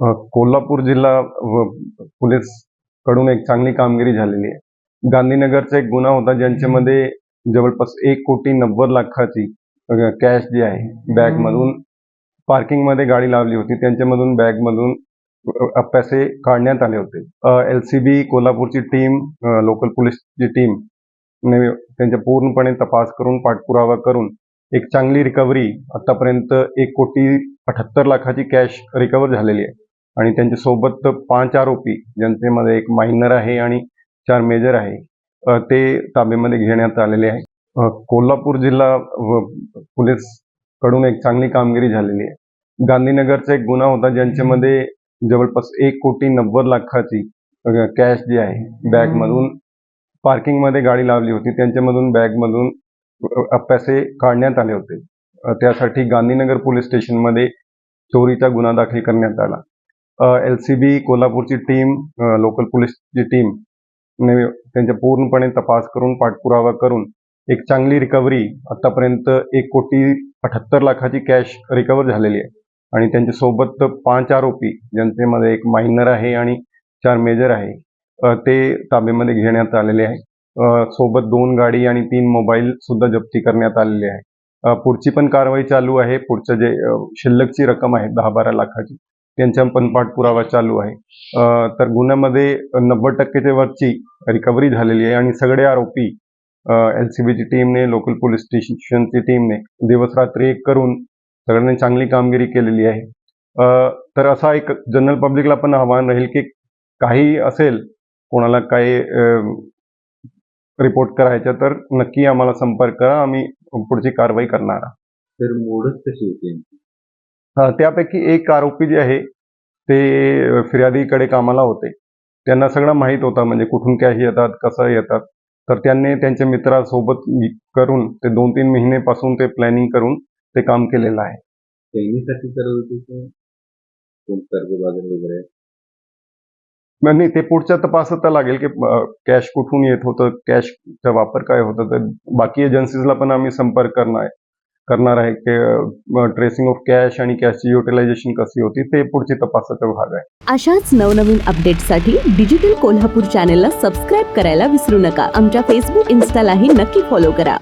कोल्हापूर जिल्हा पोलीसकडून एक चांगली कामगिरी झालेली आहे. गांधीनगरचा एक गुन्हा होता ज्यांच्यामध्ये जवळपास एक कोटी नव्वद लाखाची कॅश जी आहे बॅग मधून पार्किंगमध्ये गाडी लावली होती. त्यांच्यामधून बॅग मधून पैसे काढण्यात आले होते. एल सी बी कोल्हापूरची टीम लोकल पोलीसची टीम ने त्यांच्या पूर्णपणे तपास करून पाठपुरावा करून एक चांगली रिकव्हरी आतापर्यंत एक कोटी अठ्याहत्तर लाखाची कॅश रिकव्हर झालेली आहे. आणि त्यांच्यासोबत पाच आरोपी ज्यांच्यामध्ये एक मायनर आहे आणि चार मेजर आहे ते ताब्यामध्ये घेण्यात आलेले आहे कोल्हापूर जिल्हा पोलीसकडून एक चांगली कामगिरी झालेली आहे. गांधीनगरचा एक गुन्हा होता ज्यांच्यामध्ये जवळपास एक कोटी नव्वद लाखाची कॅश जी आहे बॅग मधून पार्किंगमध्ये गाडी लावली होती. त्यांच्यामधून बॅग मधून अ, पैसे काढण्यात आले होते. त्यासाठी गांधीनगर पोलीस स्टेशनमध्ये चोरीचा गुन्हा दाखल करण्यात आला. एल सी बी कोल्हापूरची टीम लोकल पोलीसची टीम ने त्यांच्या पूर्णपणे तपास करून पाठपुरावा करून एक चांगली रिकव्हरी आतापर्यंत एक कोटी अठ्याहत्तर लाखाची कॅश रिकव्हर झालेली आहे. आणि त्यांच्यासोबत पाच आरोपी ज्यांच्यामध्ये एक मायनर आहे आणि चार मेजर आहे ते ताब्यामध्ये घेण्यात आलेले आहे. सोबत दोन गाडी आणि तीन मोबाईल सुद्धा जप्ती करण्यात आलेले आहे. पुढची पण कारवाई चालू आहे. पुढचं जे शिल्लकची रक्कम आहे दहा बारा लाखाची. त्यांचा पण पाठपुरावा चालू आहे. तर गुन्ह्यामध्ये नव्वद टक्केच्या वरची रिकव्हरी झालेली आहे आणि सगळे आरोपी एल सी बीची टीमने लोकल पोलीस स्टेशनची टीमने दिवस रात्री एक करून सगळ्यांनी चांगली कामगिरी केलेली आहे. तर असा एक जनरल पब्लिकला पण आव्हान राहील की काही असेल कोणाला काही रिपोर्ट करायचं तर नक्की आम्हाला संपर्क करा आम्ही पुढची कारवाई करणार तर मोडच कशी होती? त्यापैकी एक आरोपी जे आहे ते फिर्यादीकडे कामाला होते. त्यांना सगळं माहीत होतं म्हणजे कुठून कॅश येतात कसं येतात. तर त्यांनी त्यांच्या मित्रासोबत करून ते दोन तीन महिन्यापासून ते प्लॅनिंग करून ते काम केलेलं आहे. चैनीसाठी करत होते नाही ते पुढच्या तपासात लागेल की कॅश कुठून येत होतं कॅशचा वापर काय होता तर बाकी एजन्सीजला पण आम्ही संपर्क करणार आहे. करणार आहे ट्रेसिंग ऑफ कॅश आणि कॅशची युटिलायझेशन कशी होती ते पुढची तपासाचा भाग आहे. अशाच नवनवीन अपडेटसाठी डिजिटल कोल्हापूर चॅनेलला सबस्क्राईब करायला विसरू नका. आमच्या फेसबुक इन्स्टालाही नक्की फॉलो करा.